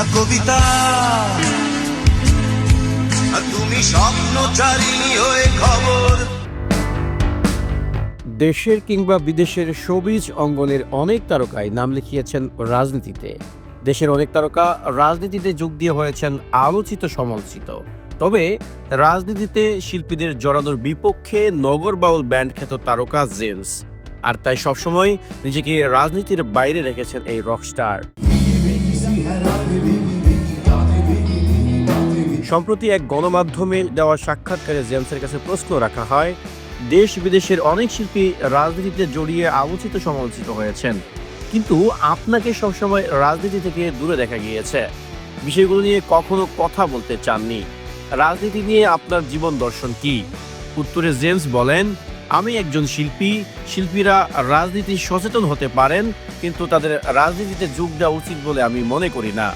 না কবিতা। আর তুমি হয়ে খবর। দেশের কিংবা বিদেশের সবিজ অঙ্গনের অনেক তারকাই নাম লিখিয়েছেন রাজনীতিতে। দেশের অনেক তারকা রাজনীতিতে যোগ দিয়ে হয়েছেন আলোচিত সমালোচিত। তবে রাজনীতিতে শিল্পীদের জড়ানোর বিপক্ষে নগর বাউল ব্যান্ড খ্যাত তারকা জেমস। আর তাই সবসময় নিজেকে রাজনীতির বাইরে রেখেছেন এই রকস্টার। সম্প্রতি এক গণমাধ্যমে দেওয়া সাক্ষাৎকারে জেমসের কাছে প্রশ্ন রাখা হয়, দেশ বিদেশের অনেক শিল্পী রাজনীতিতে জড়িয়ে আলোচিত সমালোচিত হয়েছেন। কিন্তু আপনাকে সবসময় রাজনীতি থেকে দূরে দেখা গিয়েছে। বিষয়গুলো নিয়ে কখনো কথা বলতে চাননি। রাজনীতি নিয়ে আপনার জীবন দর্শন কি? উত্তরে জেমস বলেন আমি একজন শিল্পী, শিল্পীরা রাজনীতি সচেতন হতে পারেন, কিন্তু তাদের রাজনীতিতে যোগ দেওয়া উচিত বলে আমি মনে করি না।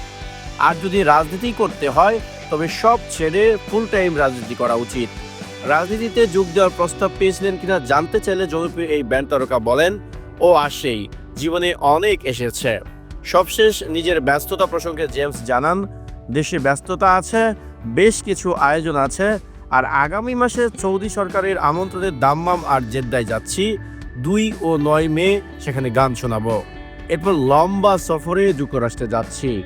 আর যদি রাজনীতি করতে হয়, তবে সব ছেড়ে ফুল টাইম রাজনীতি করা উচিত। রাজনীতিতে যোগ দেওয়ার প্রস্তাব পেয়েছিলেন কিনা জানতে চাইলে জনপ্রিয় এই ব্যান্ড তারকা বলেন, ও আসেই, জীবনে অনেক এসেছে। সবশেষ নিজের ব্যস্ততা প্রসঙ্গে জেমস জানান, দেশে ব্যস্ততা আছে, বেশ কিছু আয়োজন আছে আর আগামী মাসে সৌদি সরকারের আমন্ত্রণে দাম্মাম আর জেদ্দায় যাচ্ছি। দুই ও নয় মে সেখানে গান শোনাবো। এরপর লম্বা সফরে যুক্তরাষ্ট্রে যাচ্ছি।